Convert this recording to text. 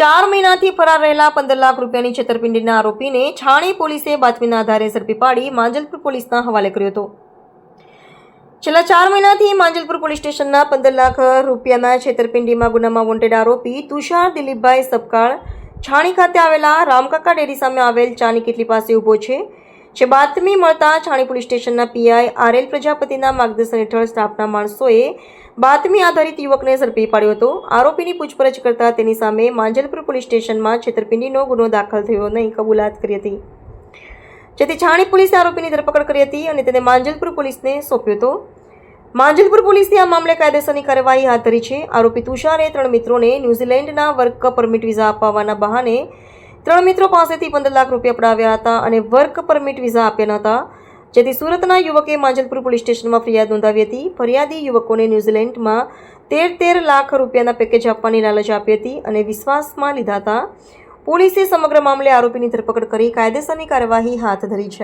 ચાર મહિનાથી ફરાર રહેલા પંદર લાખ રૂપિયાની છેતરપિંડીના આરોપીને છાણી પોલીસે બાતમીના આધારે ઝડપી પાડી માંજલપુર પોલીસના હવાલે કર્યો હતો. છેલ્લા ચાર મહિનાથી માંજલપુર પોલીસ સ્ટેશનના પંદર લાખ રૂપિયાના છેતરપિંડીમાં ગુનામાં વોન્ટેડ આરોપી તુષાર દિલીપભાઈ સપકાળ છાણી ખાતે આવેલા રામકાકા ડેરી સામે આવેલ ચાની કેટલી પાસે ઊભો છે. જે બાતમી મળતા છાણી પોલીસ સ્ટેશનના પીઆઈ આરએલ પ્રજાપતિના માર્ગદર્શન હેઠળ સ્ટાફના માણસોએ બાતમી આધારિત યુવકને ઝડપી પાડ્યો હતો. આરોપીની પૂછપરછ કરતા તેની સામે માંજલપુર પોલીસ સ્ટેશનમાં છેતરપિંડીનો ગુનો દાખલ થયો નહીં કબૂલાત કરી હતી. જેથી છાણી પોલીસે આરોપીની ધરપકડ કરી હતી અને તેને માંજલપુર પોલીસને સોંપ્યો હતો. માંજલપુર પોલીસે આ મામલે કાયદેસરની કાર્યવાહી હાથ ધરી છે. આરોપી તુષારે ત્રણ મિત્રોને ન્યૂઝીલેન્ડના વર્ક પરમિટ વિઝા અપાવવાના બહાને ત્રણ મિત્રો પાસેથી પંદર લાખ રૂપિયા પડાવ્યા હતા અને વર્ક પરમિટ વિઝા આપ્યા હતા જેથી સુરતના યુવકે માંજલપુર પોલીસ સ્ટેશનમાં ફરિયાદ નોંધાવી હતી. ફરિયાદી યુવકોને ન્યૂઝીલેન્ડમાં તેર તેર લાખ રૂપિયાના પેકેજ આપવાની લાલચ આપી હતી અને વિશ્વાસમાં લીધા હતા પોલીસે સમગ્ર મામલે આરોપીની ધરપકડ કરી કાયદેસરની કાર્યવાહી હાથ ધરી છે.